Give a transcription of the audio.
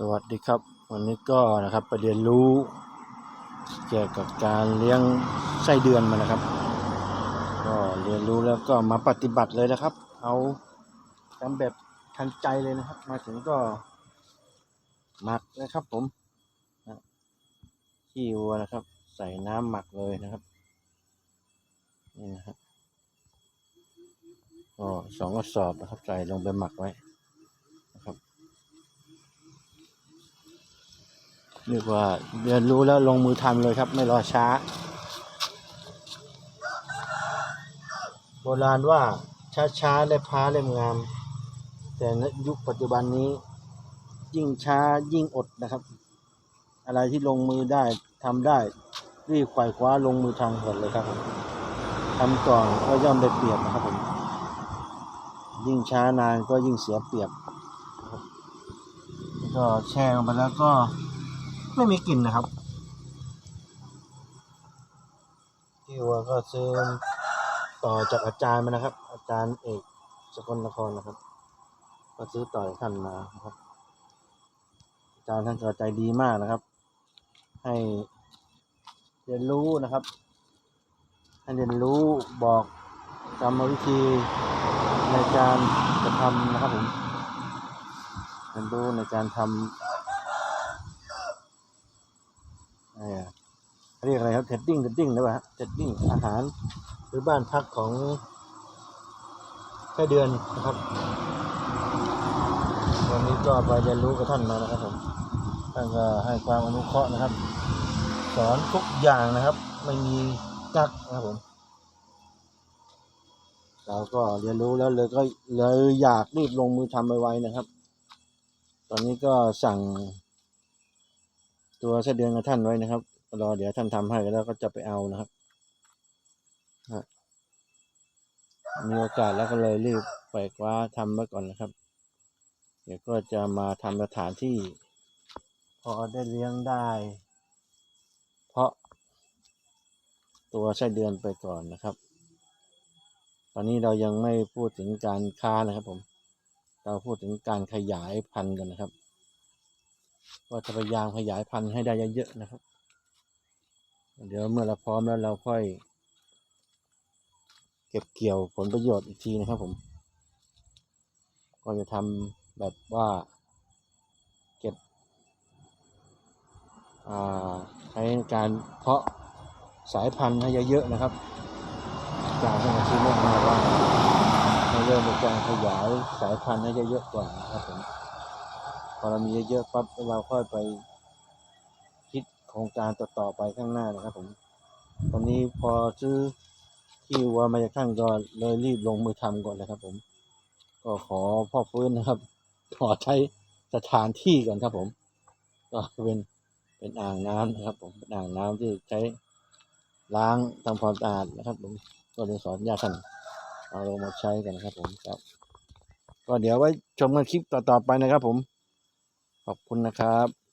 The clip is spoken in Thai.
สวัสดีครับ วันนี้ก็นะครับไปเรียนรู้เกี่ยวกับการเลี้ยงไส้เดือนมานะครับ ก็เรียนรู้แล้วก็มาปฏิบัติเลยนะครับ เอาทำแบบทันใจเลยนะครับ มาถึงก็หมักนะครับ ผมขี้วัวนะครับ ใส่น้ำหมักเลยนะครับนี่นะครับก็สองกระสอบนะครับ ใส่ลงไปหมักไว้ เรียกว่าเรียนรู้แล้วลงมือทำเลยครับ ไม่รอช้า โบราณว่าช้าช้าๆได้าเล่มงาม แต่ในยุคปัจจุบันนี้ ยิ่งช้ายิ่งอดนะครับ อะไรที่ลงมือได้ทำได้รีบไขว่คว้าลงมือทำก่อนเลยครับผมทำก่อนก็ย่อมได้เปรียบนะครับผมยิ่งช้านานก็ยิ่งเสียเปรียบ ก็แช่ลงไปแล้วก็ ไม่มีกลิ่นนะครับที่วัวก็ซื้อต่อจากอาจารย์มานะครับ อาจารย์เอกสกลนครนะครับ ก็ซื้อต่อท่านมานะครับ อาจารย์ท่านก็ใจดีมากนะครับ ให้เรียนรู้นะครับ ให้เรียนรู้บอกกรรมวิธีในการกระทำนะครับผมเรียนรู้ในการทำ เอ่อเรียกอะไร ครับเทดดิ้งเทดดิ้งหรือเปล่าฮะเทดดิ้งอาหารหรือบ้านพักของแค่เดือนนะครับ วันนี้ก็ไปเรียนรู้กับท่านมานะครับผมท่านก็ให้ความอนุเคราะห์นะครับ สอนทุกอย่างนะครับ ไม่มีกักนะครับผม เราก็เรียนรู้แล้วเลยก็เลยอยากรีบลงมือทำไวๆนะครับ ตอนนี้ก็สั่งตัวไส้เดือนกับท่านไว้นะครับ รอเดี๋ยวท่านทำให้แล้วก็จะไปเอานะครับมีโอกาสแล้วก็เลยรีบไปคว้าทำไว้ก่อนนะครับ เดี๋ยวก็จะมาทำสถานที่ พอได้เลี้ยงได้ เพราะ ตัวไส้เดือนไปก่อนนะครับ ตอนนี้เรายังไม่พูดถึงการค้านะครับผม เราพูดถึงการขยายพันธุ์กันนะครับ ก็จะพยายามขยายพันธุ์ให้ได้เยอะๆนะครับ เดี๋ยวเมื่อเราพร้อมแล้วเราค่อย เก็บเกี่ยวผลประโยชน์อีกทีนะครับผม ก็จะทำแบบว่าเก็บใช้การเพาะสายพันธุ์ให้เยอะๆนะครับ จากที่มาชี้แนะมาว่าให้เริ่มในการขยายสายพันธุ์ให้เยอะๆก่อนนะครับผมพอเรามีเยอะๆปั๊บเราค่อยไป คิดโครงการต่อๆไปข้างหน้านะครับผมตอนนี้พอซื้อที่วัวมาจากท่านก็เลยรีบลงมือทำก่อนเลยครับผม ก็ขอพ่อฟื้นนะครับ ขอใช้สถานที่ก่อนครับผม ก็เป็นเป็นอ่างน้ำนะครับ ผมเป็นอ่างน้ำที่ใช้ล้างทำความสะอาดนะครับ ผมก็เลยสอนญาติท่านเอาลงมาใช้กันนะครับ ผมครับ ก็เดี๋ยวไว้ชมกันคลิปต่อๆไปนะครับ ผม ขอบคุณนะครับ